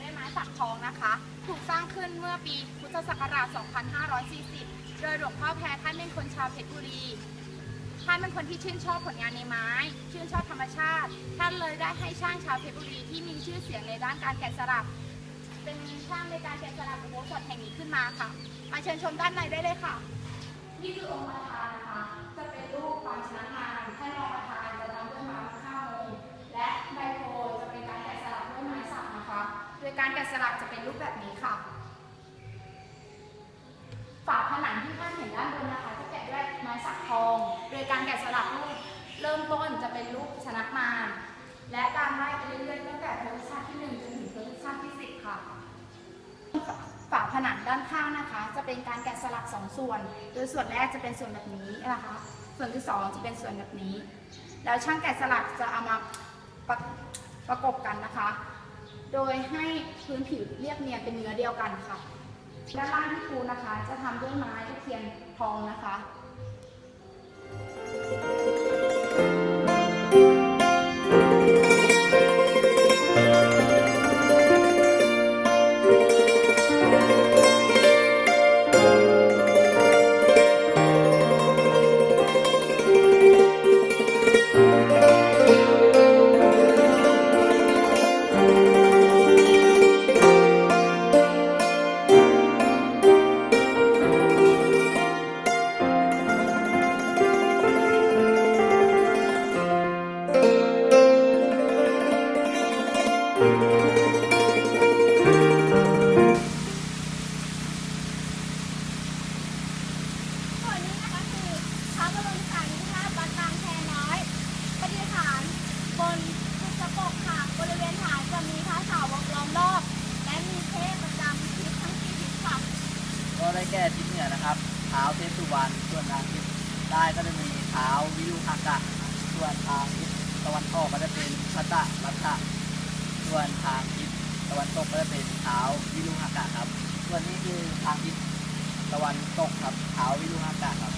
ด้วยไม้สักทองนะคะ ถูกสร้างขึ้นเมื่อปีพุทธศักราช 2540 โดยหลวงพ่อแพรท่านเป็นคนชาวเพชรบุรี ท่านเป็นคนที่ชื่นชอบผลงานในไม้ ชื่นชอบธรรมชาติ ท่านเลยได้ให้ช่างชาวเพชรบุรีที่มีชื่อเสียงในด้านการแกะสลัก เป็นช่างในการแกะสลักอุโบสถแห่งนี้ขึ้นมาค่ะ มาเชิญชมด้านในได้เลยค่ะ นี่คือองค์ประธานนะคะ แกะสลักจะเป็นรูปแบบนี้ค่ะ ฝาผนังที่ท่านเห็นด้านบนนะคะจะแกะด้วยไม้สักทอง โดยการแกะสลักรูปเริ่มต้นจะเป็นรูปชนะมารและตามไล่ไปเรื่อยๆตั้งแต่ทศชาติที่หนึ่งจนถึงทศชาติที่สิบค่ะฝาผนังด้านข้างนะคะ จะเป็นการแกะสลักสองส่วน โดยส่วนแรกจะเป็นส่วนแบบนี้นะคะ ส่วนที่สองจะเป็นส่วนแบบนี้ แล้วช่างแกะสลักจะเอามาประประกบกันนะคะ โดยให้พื้นผิวเรียบเนียนเป็นเนื้อเดียวกันค่ะ ด้านล่างที่ปูนะคะ จะทำด้วยไม้ตะเคียนทองนะคะ ตะวันออกก็จะเป็นพัตตะรัตตะส่วนทางทิศตะวันตกก็จะเป็นเท้าวิรุหากะครับ ส่วนนี้คือทางทิศตะวันตกครับเท้าวิรุหากะครับ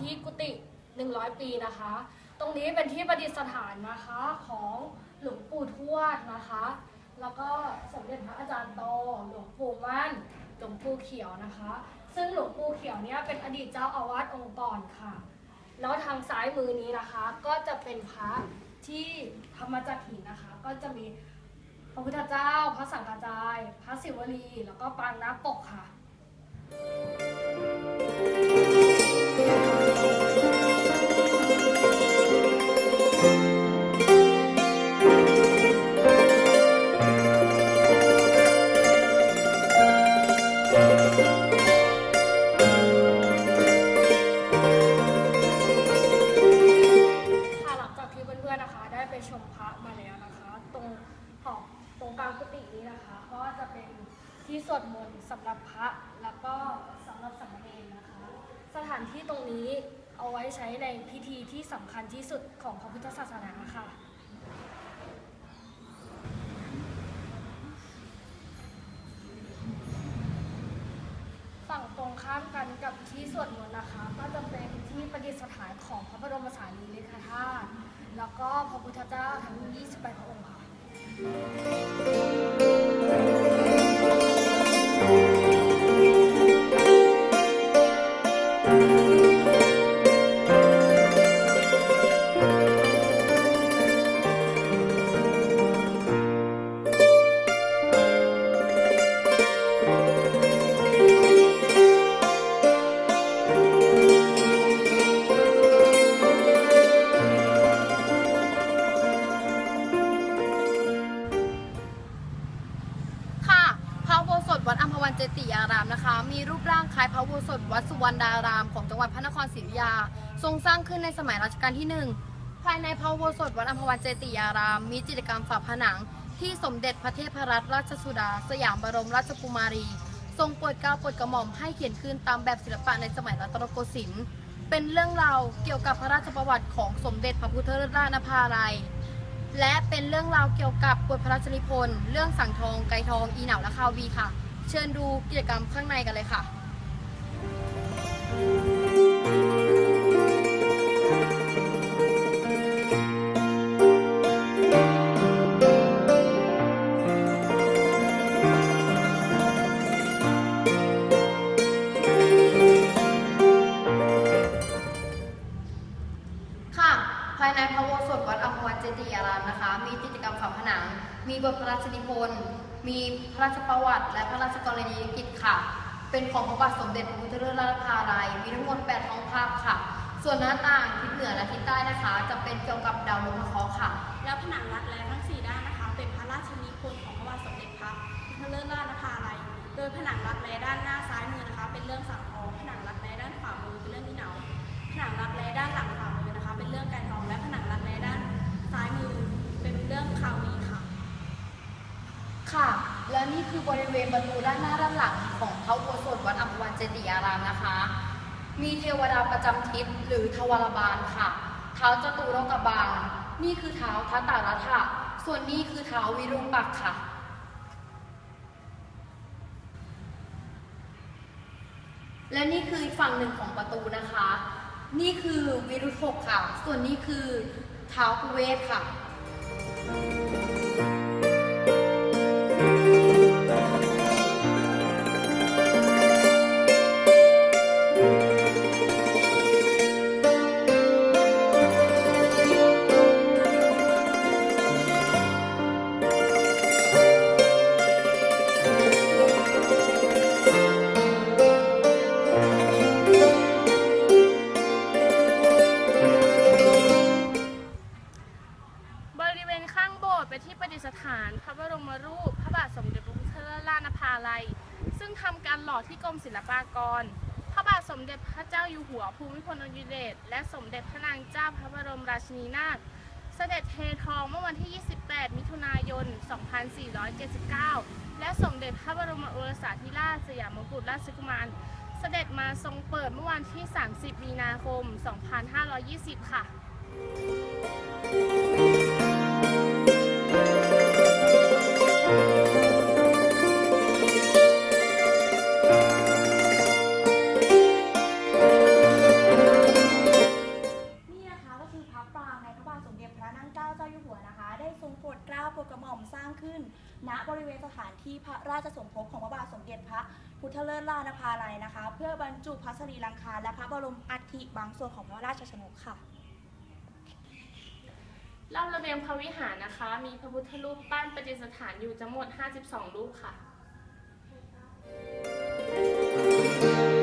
ที่กุฏิ100 ปีนะคะ ตรงนี้เป็นที่ประดิษฐานนะคะของหลวงปู่ทวดนะคะ แล้วก็สมเด็จพระอาจารย์โต หลวงปู่มั่น หลวงปู่เขียวนะคะ ซึ่งหลวงปู่เขียวเนี่ยเป็นอดีตเจ้าอาวาสองค์ก่อนค่ะ แล้วทางซ้ายมือนี้นะคะก็จะเป็นพระที่ทำมาจากหินนะคะ ก็จะมีพระพุทธเจ้า พระสังฆจาย พระศิวลี แล้วก็ปางนาปกค่ะค่ะ กลางกุฏินี้นะคะ ก็จะเป็นที่สวดมนต์สำหรับพระแล้วก็สำหรับสามเณรนะคะ สถานที่ตรงนี้เอาไว้ใช้ในพิธีที่สำคัญที่สุดของพระพุทธศาสนาค่ะ ฝั่งตรงข้ามกันกับที่สวดมนต์นะคะ ก็จะเป็นที่ประดิษฐานของพระบรมสารีริกธาตุแล้วก็พระพุทธเจ้าทั้ง 28 พระองค์ค่ะค่ะ thank you คายพระอุโบสถวัดสุวรรณดารามของจังหวัดพระนครศรีอยุธยา ทรงสร้างขึ้นในสมัยรัชกาลที่หนึ่งภายในพระอุโบสถวัดอัมพวันเจติยาราม มีจิตรกรรมฝาผนัง ที่สมเด็จพระเทพรัตนราชสุดา สยามบรมราชกุมารี ทรงโปรดเกล้าโปรดกระหม่อมให้เขียนขึ้นตามแบบศิลปะในสมัยรัตนโกสินทร์เป็นเรื่องราวเกี่ยวกับพระราชประวัติของสมเด็จพระพุทธเลิศราชนภาลัยและเป็นเรื่องราวเกี่ยวกับบทพระราชนิพนธ์เรื่องสังทองไกรทองอีเหนาและคาวีค่ะ เชิญดูกิจกรรมข้างในกันเลยค่ะ ค่ะ ภายในพระอุโบสถวัดอัมพวันเจติยารามนะคะ มีกิจกรรมฝาผนัง มีบทพระราชนิพนธ์ มีพระราชประวัติ และพระราชกรณียกิจค่ะ เป็นของพระบาทสมเด็จพระพุทธเลิศราชภาลัยมีทั้งหมด8ท้องภาพค่ะ ส่วนหน้าต่างทิศเหนือและทิศใต้นะคะ จะเป็นเกี่ยวกับดาวลมเคราะห์ค่ะ แล้วผนังรักแร้ทั้งสี่ด้านนะคะ เป็นพระราชนิพนธ์ของพระบาทสมเด็จพระพุทธเลิศราชนภาลัยโดยผนังรักแร้ด้านหน้าซ้ายมือนะคะ เป็นเรื่องสังทองผนังรักแร้ด้านขวามือเป็นเรื่องนิเหนาผนังรักแร้ด้านหลังขวามือนะคะ เป็นเรื่องไก่ทองและผนังรักแร้ด้านซ้ายมือเป็นเรื่องคาวีค่ะ ค่ะ และนี่คือบริเวณประตูด้านหน้าด้านหลังของพระอุโบสถวัดอัมพวันเจติยารามนะคะ มีเทวดาประจำทิศหรือทวารบาลค่ะ เท้าจตุโลกบาล นี่คือเท้าทัตตารัฐะส่วนนี้คือเท้าวิรุปักค่ะและนี่คืออีกฝั่งหนึ่งของประตูนะคะ นี่คือวิรุธกค่ะ ส่วนนี้คือเท้ากุเวศค่ะ เจ้าอยู่หัวภูมิพลอดุลยเดชและสมเด็จพระนางเจ้าพระบรมราชินีนาถเสด็จเททองเมื่อวันที่ 28 มิถุนายน 2479 และสมเด็จพระบรมโอรสาธิราชสยามกุฎราชกุมาร เสด็จมาทรงเปิดเมื่อวันที่ 30 มีนาคม 2520 ค่ะ เพื่อบรรจุพระสรีรังคารและพระบรมอัฐิบางส่วนของพระราชชนกค่ะรอบระเบียงพระวิหารนะคะ มีพระพุทธรูปปั้นประดิษฐานอยู่ทั้งหมด 52 รูปค่ะ